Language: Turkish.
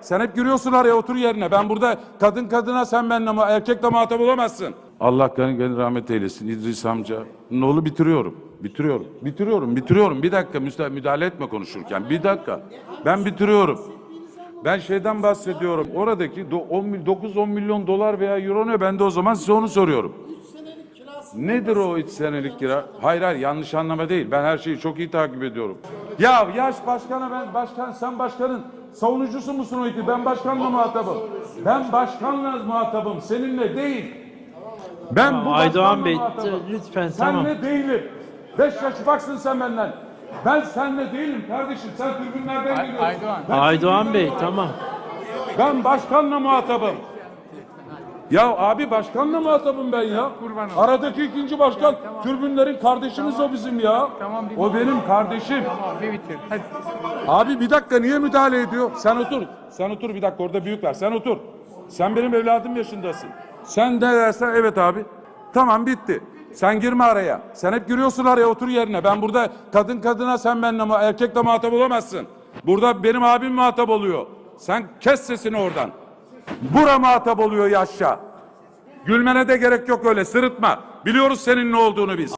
Sen hep giriyorsun araya otur yerine. Ben burada kadın kadına sen benimle erkekle muhatap olamazsın. Allah gani rahmet eylesin İdris amca. Nolu bitiriyorum. Bitiriyorum. Bitiriyorum. Bitiriyorum. Bir dakika müsa- müdahale etme konuşurken. Bir dakika. Ben bitiriyorum. Ben şeyden bahsediyorum. Oradaki 9-10 milyon dolar veya euro ne? Ben de o zaman size onu soruyorum. Nedir o 3 senelik kira? Hayır hayır yanlış anlama değil. Ben her şeyi çok iyi takip ediyorum. Ya yaş başkana ben başkan sen başkanın savunucusu musun o iti? Ben başkanla muhatabım. Ben başkanla muhatabım. Seninle değil. Ben bu Aydoğan Bey, muhatabım. lütfen, Senle tamam. değilim. Beş yaş baksın sen benden. Ben senle değilim kardeşim. Sen tribünlerden geliyorsun. Aydoğan. Ben Aydoğan Bey tamam. Ben başkanla muhatabım. Ya abi başkanla muhatabım ben ya. Kurban olayım. Aradaki ikinci başkan türbünlerin kardeşimiz o bizim ya. Tamam, o benim kardeşim. Tamam bir bitir. Hadi. Abi bir dakika niye müdahale ediyor? Sen otur. Sen otur bir dakika orada büyük var. Sen otur. Sen benim evladım yaşındasın. Sen ne dersen evet abi. Tamam bitti. Sen girme araya. Sen hep giriyorsun araya otur yerine. Ben burada kadın kadına sen benimle erkekle muhatap olamazsın. Burada benim abim muhatap oluyor. Sen kes sesini oradan. Bura muhatap oluyor yaşça. Gülmene de gerek yok öyle sırıtma. Biliyoruz senin ne olduğunu biz.